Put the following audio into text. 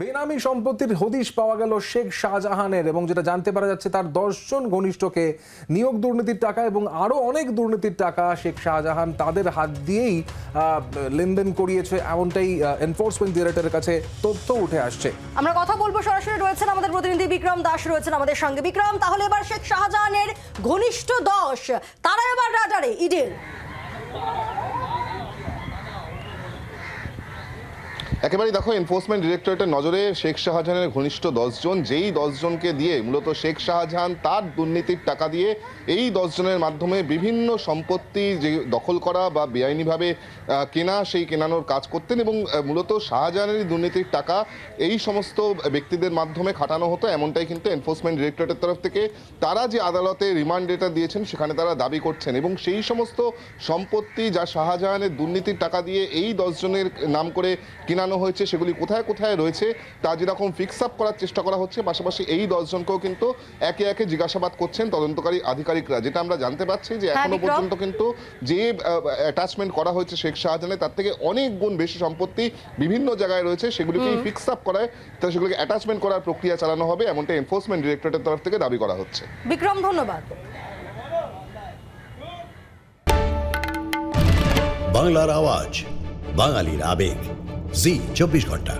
বেনামি সম্পত্তির হদিশ পাওয়া গেল শেখ শাহজাহানের এবং যেটা জানতে পারা যাচ্ছে তার দশজন ঘনিষ্ঠকে নিয়োগ দুর্নীতির টাকা এবং আরও অনেক দুর্নীতির টাকা শেখ শাহজাহান তাদের হাত দিয়েই লেনদেন করিয়েছে। এমনটাই এনফোর্সমেন্ট ডিরেক্টরের কাছে তথ্য উঠে আসছে। আমরা কথা বলব সরাসরি রয়েছেন আমাদের প্রতিনিধি বিক্রম দাস রয়েছেন আমাদের সঙ্গে। বিক্রম, তাহলে এবার শেখ শাহজাহানের ঘনিষ্ঠ দশ তারা এবার রাজারে ইডের একেবারেই দেখো এনফোর্সমেন্ট ডিরেক্টরেটের নজরে শেখ শাহজাহানের ঘনিষ্ঠ দশজন। যেই দশজনকে দিয়ে, মূলত শেখ শাহজাহান তার দুর্নীতির টাকা দিয়ে এই দশজনের মাধ্যমে বিভিন্ন সম্পত্তি যে দখল করা বা বেআইনিভাবে কেনা, সেই কেনানোর কাজ করতেন এবং মূলত শাহজাহানের দুর্নীতির টাকা এই সমস্ত ব্যক্তিদের মাধ্যমে খাটানো হতো। এমনটাই কিন্তু এনফোর্সমেন্ট ডিরেক্টরেটের তরফ থেকে তারা যে আদালতে রিমান্ড ডেটা দিয়েছেন, সেখানে তারা দাবি করছেন এবং সেই সমস্ত সম্পত্তি যা শাহজাহানের দুর্নীতির টাকা দিয়ে এই দশজনের নাম করে কেনানো হয়েছে সেগুলি কোথায় কোথায় রয়েছে তা যেরকম ফিক্স আপ করার চেষ্টা করা হচ্ছে পাশাপাশি এই দশজনকেও কিন্তু একে একে জিজ্ঞাসাবাদ করছেন তদন্তকারী আধিকারিকরা যেটা আমরা জানতে পারছি যে হ্যাঁ, এখনও পর্যন্ত কিন্তু যে অ্যাটাচমেন্ট করা হয়েছে শেখ শাহজাহানের তার থেকে অনেক গুণ বেশি সম্পত্তি বিভিন্ন জায়গায় রয়েছে সেগুলিকে ফিক্স আপ করায় তা সেগুলিকে অ্যাটাচমেন্ট করার প্রক্রিয়া চালানো হবে এমনটা এনফোর্সমেন্ট ডিরেক্টরেটের তরফ থেকে দাবি করা হচ্ছে। বিক্রম ধন্যবাদ। বাংলার আওয়াজ বাঙালির আবেগ। জি চব্বিশ ঘণ্টা।